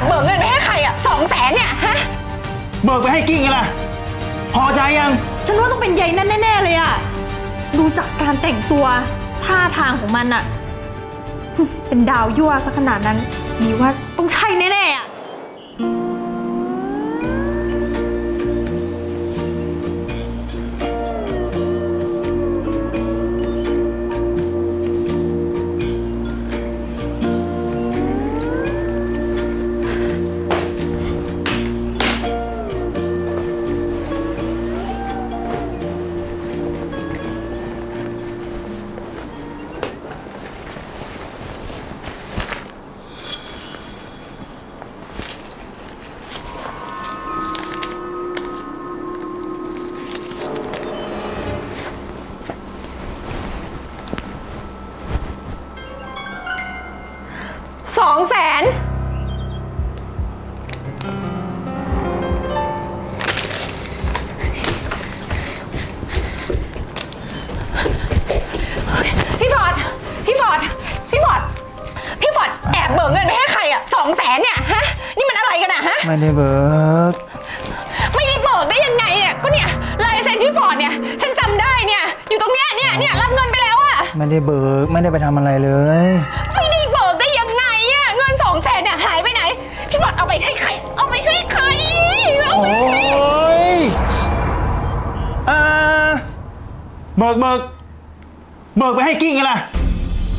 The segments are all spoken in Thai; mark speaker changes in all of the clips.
Speaker 1: บเบิกเงินไปให้ใครอะสองแสนเนี่ยฮะ
Speaker 2: เบิกไปให้กิ้งไงล่ะ พอใจยัง
Speaker 3: ฉันว่าต้องเป็นใยนั่นแน่ ๆ เลยอะดูจากการแต่งตัวท่าทางของมันอะเป็นดาวยั่วซะขนาดนั้นมีว่าต้องใช่แน่ ๆอะ
Speaker 1: ไรกันอะฮะ
Speaker 2: ไม่ได้เบิก
Speaker 1: ไม่ได้เบิกได้ยังไงเนี่ยก็เนี่ยลายเซ็นพี่ฟอร์ดเนี่ยฉันจำได้เนี่ยอยู่ตรงเนี้ยเนี่ยเนี่ยรับเงินไปแล้วอะ
Speaker 2: ไม่ได้เบิกไม่ได้ไปทำอะไรเลย
Speaker 1: ไม่ได้เบิกได้ยังไงอะเงินสองแสนเนี่ยหายไปไหนพี่ฟอร์ดเอาไปให้ใครเอาไปให้ใครเอา
Speaker 2: โอ้
Speaker 1: ไปให้
Speaker 2: ยอ่าเบิกเบิกเบิกไปให้กิ้งไงล่ะ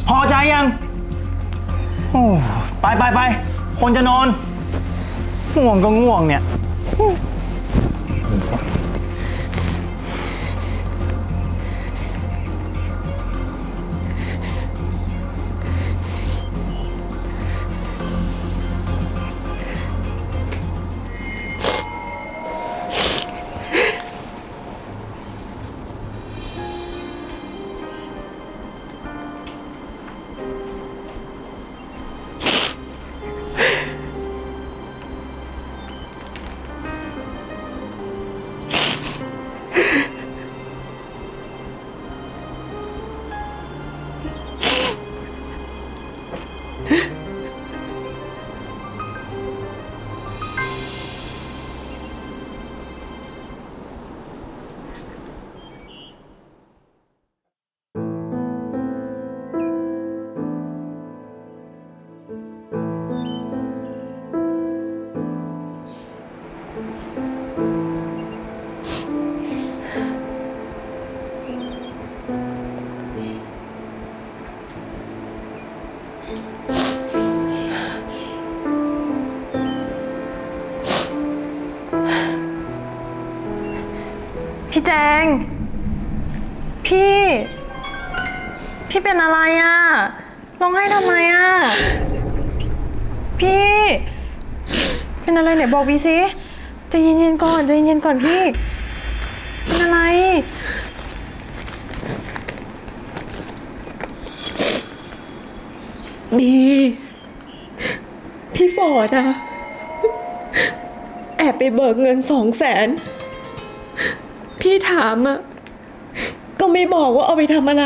Speaker 2: พอใจยังโอ้ไปไปไปคนจะนอน ง่วงก็ง่วงเนี่ย
Speaker 3: จง พี่ พี่เป็นอะไรอะร้องไห้ทำไมอะพี่ เป็นอะไรไหนบอกพี่สิใจเย็นๆก่อนใจเย็นๆก่อนพี่ เป็นอะไร
Speaker 4: บีพี่ฟอร์ดอะแอบไปเบิกเงินสองแสน พี่ถามอะก็ไม่บอกว่าเอาไปทำอะไร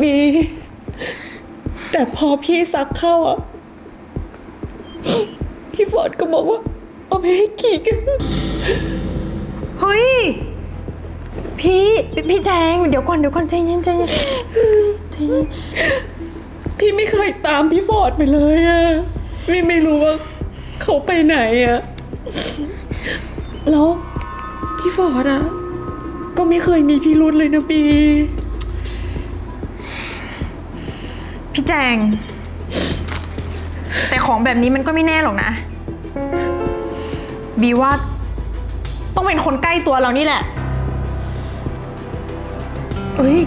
Speaker 4: บีแต่พอพี่ซักเข้าอะพี่ฟอร์ดก็บอกว่า เอาไปให้กีกัน
Speaker 3: เฮ้ย พี่พี่แจง เดี๋ยวก่อนเดี๋ยวก่อนใจเย็นใจเย็นใจเย็น
Speaker 4: พี่ไม่เคยตามพี่ฟอร์ดไปเลยอะ พี่ไม่รู้ว่าเขาไปไหนอะแล้วพี่ฟอร์ดอะก็ไม่เคยมีพิรุธเลยนะบี
Speaker 3: พี่แจง แต่ของแบบนี้มันก็ไม่แน่หรอกนะ บีว่า ต้องเป็นคนใกล้ตัวเรานี่แหละ เอ้ย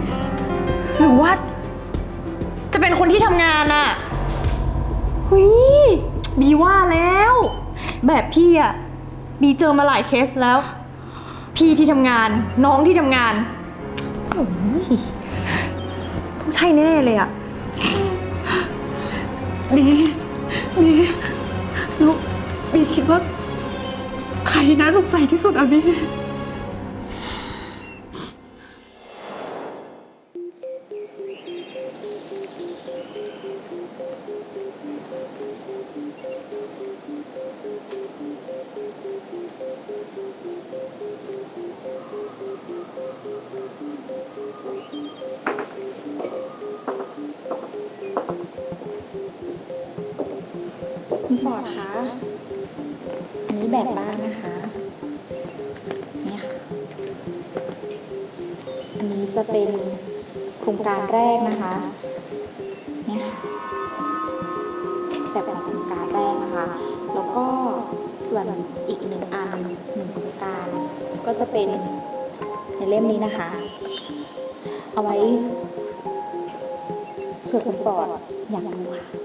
Speaker 3: หรือว่า จะเป็นคนที่ทำงานอะ เฮ้ยบีว่าแล้ว แบบพี่อะบีเจอมาหลายเคสแล้ว พี่ที่ทำงาน น้องที่ทำงานโอ้ยต้องใช่แน่ๆเลยอะ
Speaker 4: บีบีแล้วบีคิดว่า ใครน่าสงสัยที่สุดอะบี
Speaker 5: คุณฟอดคะอันนี้แบบบ้านนะคะ นี่ค่ะ อันนี้จะเป็นโครงการแรกนะคะ นี่ค่ะ แบบของโครงการแรกนะคะ แล้วก็ส่วนอีกหนึ่งอันหนึ่งโครงการ ก็จะเป็นในเล่มนี้นะคะ เอาไว้เผื่อคุณฟอดอยากดูค่ะ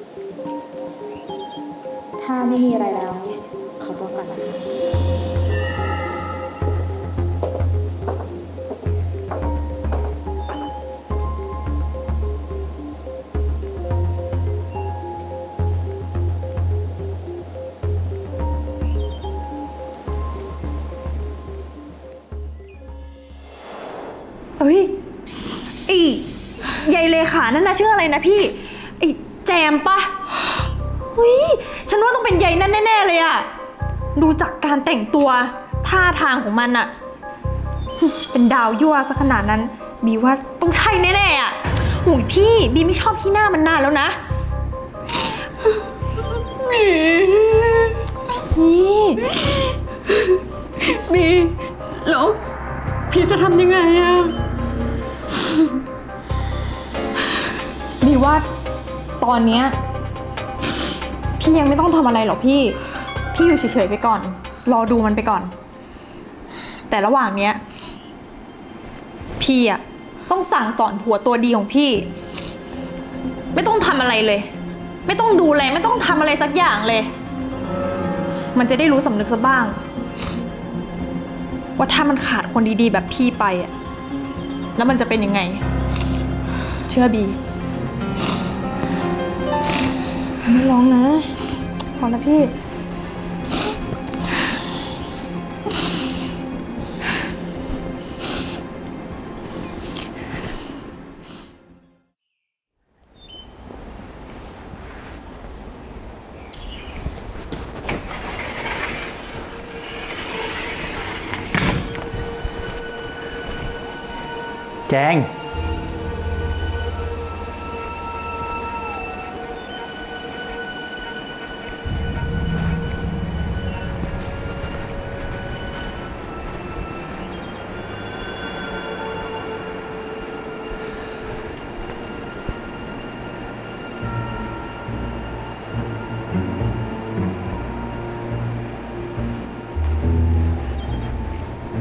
Speaker 5: ถ้าไม่มีอะไรแล้ว ขอตัวก่อนนะคะ
Speaker 3: เอ้ยไอ้ยายเลขานั่นนะชื่ออะไรนะพี่ไอ้แจมปะ เป็นยายนั่นแน่ๆเลยอะดูจากการแต่งตัวท่าทางของมันอะเป็นดาวยั่วซะขนาดนั้น บีว่าต้องใช่แน่ๆอะโอ้ยพี่บีไม่ชอบที่หน้ามันนานแล้วนะพี่
Speaker 4: มีแล้วพี่จะทำยังไงอะ
Speaker 3: บีว่าตอนเนี้ย พี่ยังไม่ต้องทำอะไรหรอกพี่ พี่อยู่เฉยๆไปก่อน รอดูมันไปก่อน แต่ระหว่างเนี้ย พี่อะต้องสั่งสอนผัวตัวดีของพี่ ไม่ต้องทำอะไรเลย ไม่ต้องดูแลไม่ต้องทำอะไรสักอย่างเลย มันจะได้รู้สำนึกซะบ้าง ว่าถ้ามันขาดคนดีๆ แบบพี่ไปอะแล้วมันจะเป็นยังไง เชื่อบี ไม่ร้องนะ พอแล้วพี่
Speaker 2: แจง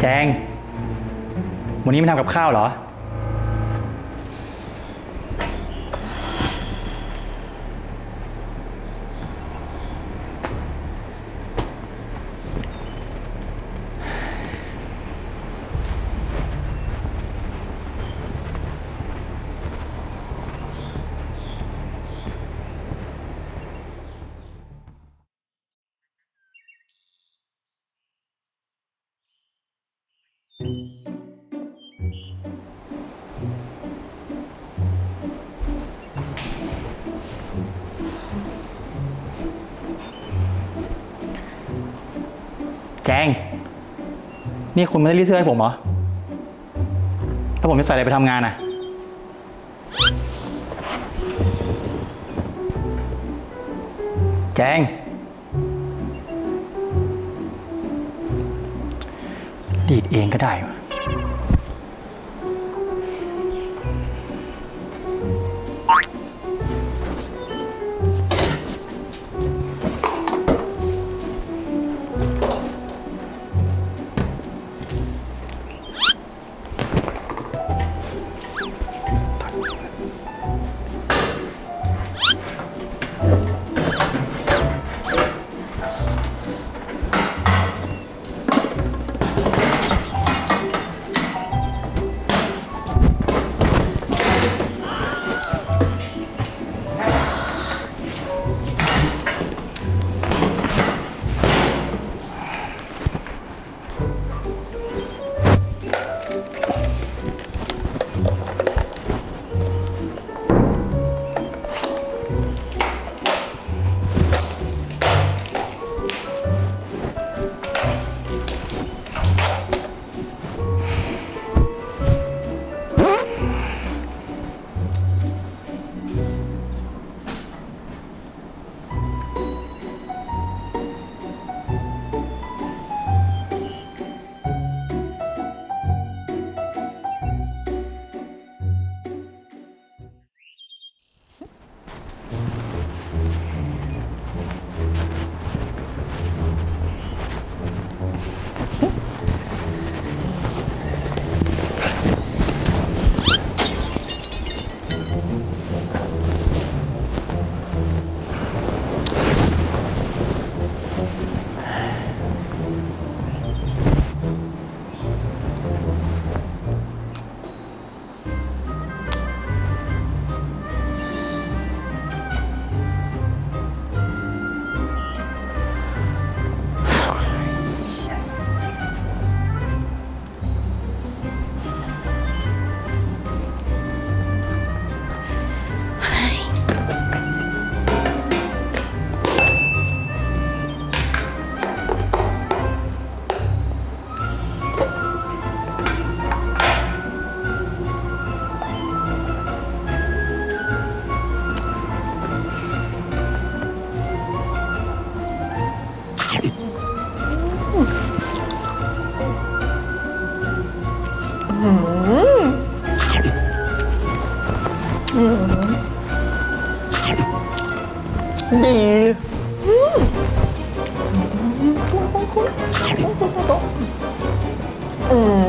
Speaker 2: แจง วันนี้ไม่ทำกับข้าวเหรอ แจง นี่คุณไม่ได้รีดเสื้อให้ผมเหรอ แล้วผมจะใส่อะไรไปทำงานอะ แจงรีดเองก็ได้วะ
Speaker 3: ดีอืม
Speaker 2: อืม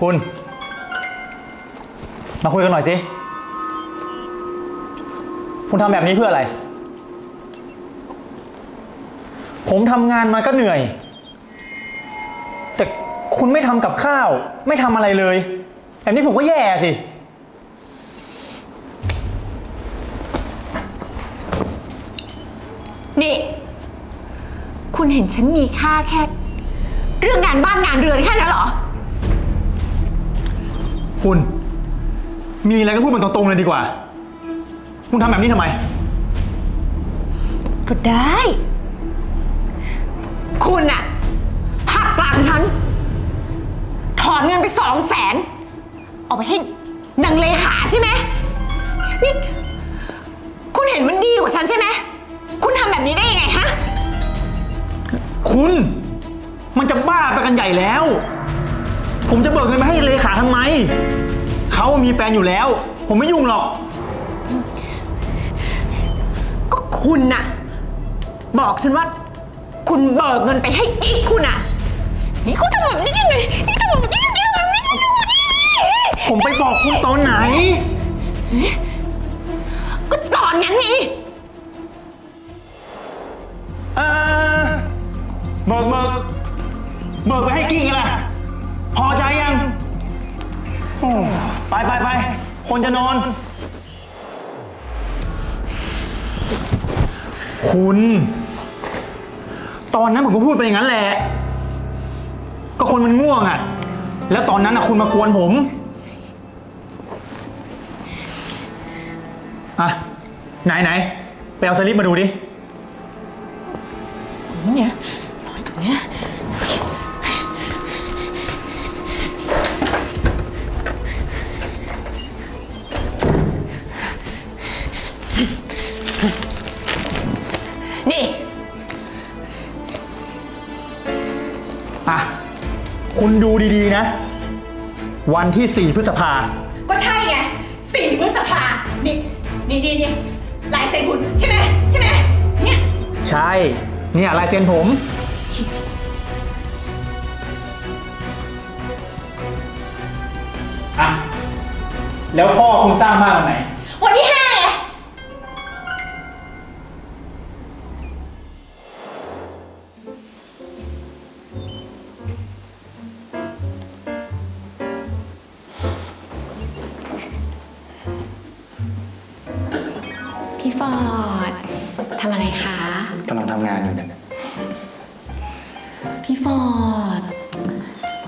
Speaker 2: คุณ มาคุยกันหน่อยสิ คุณทำแบบนี้เพื่ออะไร ผมทำงานมาก็เหนื่อย แต่คุณไม่ทำกับข้าว ไม่ทำอะไรเลย แบบนี้ผมก็แย่สิ
Speaker 1: นี่ คุณเห็นฉันมีค่าแค่ เรื่องงานบ้านงานเรือนแค่นั้นเหรอ
Speaker 2: คุณ มีอะไรก็พูดมันตรงๆเลยดีกว่า คุณทำแบบนี้ทำไม
Speaker 1: ก็ได้ คุณอะหักหลังฉัน ถอนเงินไปสองแสนเอาไปให้นางเลขาใช่ไหมนี่คุณเห็นมันดีกว่าฉันใช่ไหม คุณทำแบบนี้ได้ยังไงฮะ
Speaker 2: คุณ มันจะบ้าไปกันใหญ่แล้ว ผมจะเบิกเงินไปให้เลขาทำไม เขามีแฟนอยู่แล้ว ผมไม่ยุ่งหรอก
Speaker 1: ก็คุณน่ะ บอกฉันว่า คุณเบิกเงินไปให้กิ๊กคุณน่ะ นี่คุณทำแบบนี้ยังไงนี่ทำแบบนี้ยังไงแบบนี้อยู่นี่
Speaker 2: ผมไปบอกคุณตอนไหน
Speaker 1: ก็ตอนนั้นไง
Speaker 2: เออเบิกเบิกเบิกไปให้กิ้งกันล่ ไปไปไปคนจะนอน คุณ ตอนนั้นผมก็พูดไปอย่างนั้นแหละ ก็คนมันง่วงอะ แล้วตอนนั้นอะคุณมากวนผมอะไหนไหนไปเอาสลิปมาดูดิ
Speaker 1: เนี่ยรอตรงเนี้ย
Speaker 2: วันที่ 4 พฤษภา
Speaker 1: ก็ใช่ไงสี่พฤษภานี่นี่นี่นี่ลายเซ็นคุณใช่ไหมใช่ไหมเนี่ย
Speaker 2: ใช่ เนี่ยลายเซ็นผม อะ แล้วพ่อคุณสร้างบ้านวันไหน
Speaker 1: พี่ฟอร์ด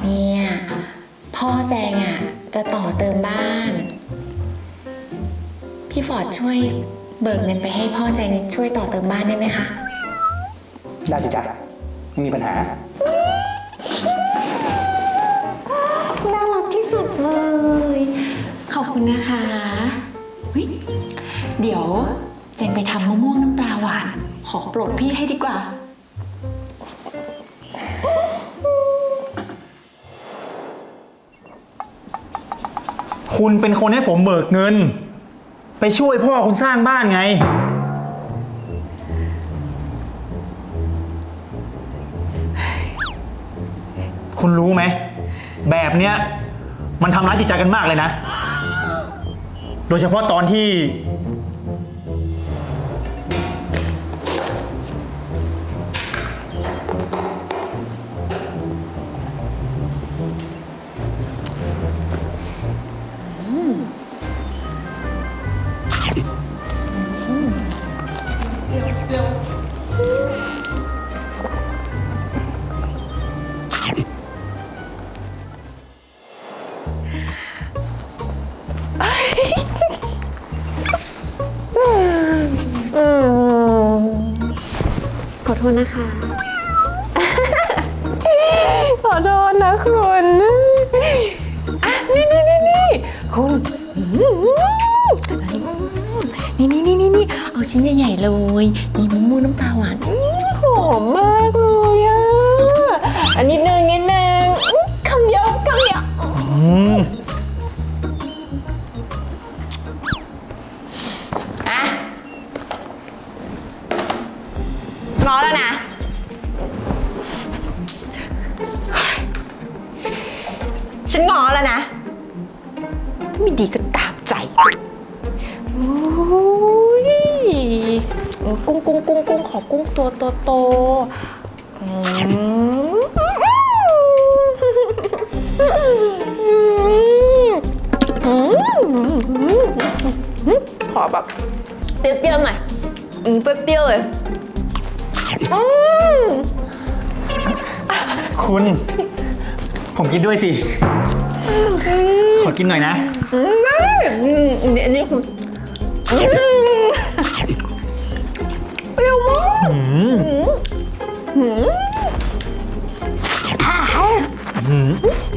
Speaker 2: เนี่ย
Speaker 1: พ่อแจงอะจะต่อเติมบ้าน พี่ฟอร์ดช่วยเบิกเงินไปให้พ่อแจงช่วยต่อเติมบ้านได้ไหมคะ
Speaker 2: ได้สิจ๊ะไม่มีปัญหา
Speaker 1: น่ารักที่สุดเลย ขอบคุณนะคะเฮ้ยเดี๋ยวแจงไปทำมะม่วงน้ำปลาหวาน ขอโปรดพี่ให้ดีกว่า
Speaker 2: คุณเป็นคนให้ผมเบิกเงิน ไปช่วยพ่อคุณสร้างบ้านไง คุณรู้ไหม แบบเนี้ยมันทำร้ายจิตใจกันมากเลยนะ โดยเฉพาะตอนที่
Speaker 1: นะคะ
Speaker 3: ขอโทษนะคุณนี่นี่นี่นี่คุณ
Speaker 1: นี่นี่นี่นี่เอาชิ้นใหญ่ๆเลย มีมูมูน้ำปลา แบบเปรี้ยวๆหน่อยอืมเปรี้ยวๆเลยอืม
Speaker 2: คุณ ผมกินด้วยสิ ขอกินหน่อยนะ
Speaker 1: อืมได้อืมอันนี้อันนี้คืออืมเปรี้ยวมาก
Speaker 2: อืม
Speaker 1: อืมอ่า
Speaker 2: อืม
Speaker 1: อืม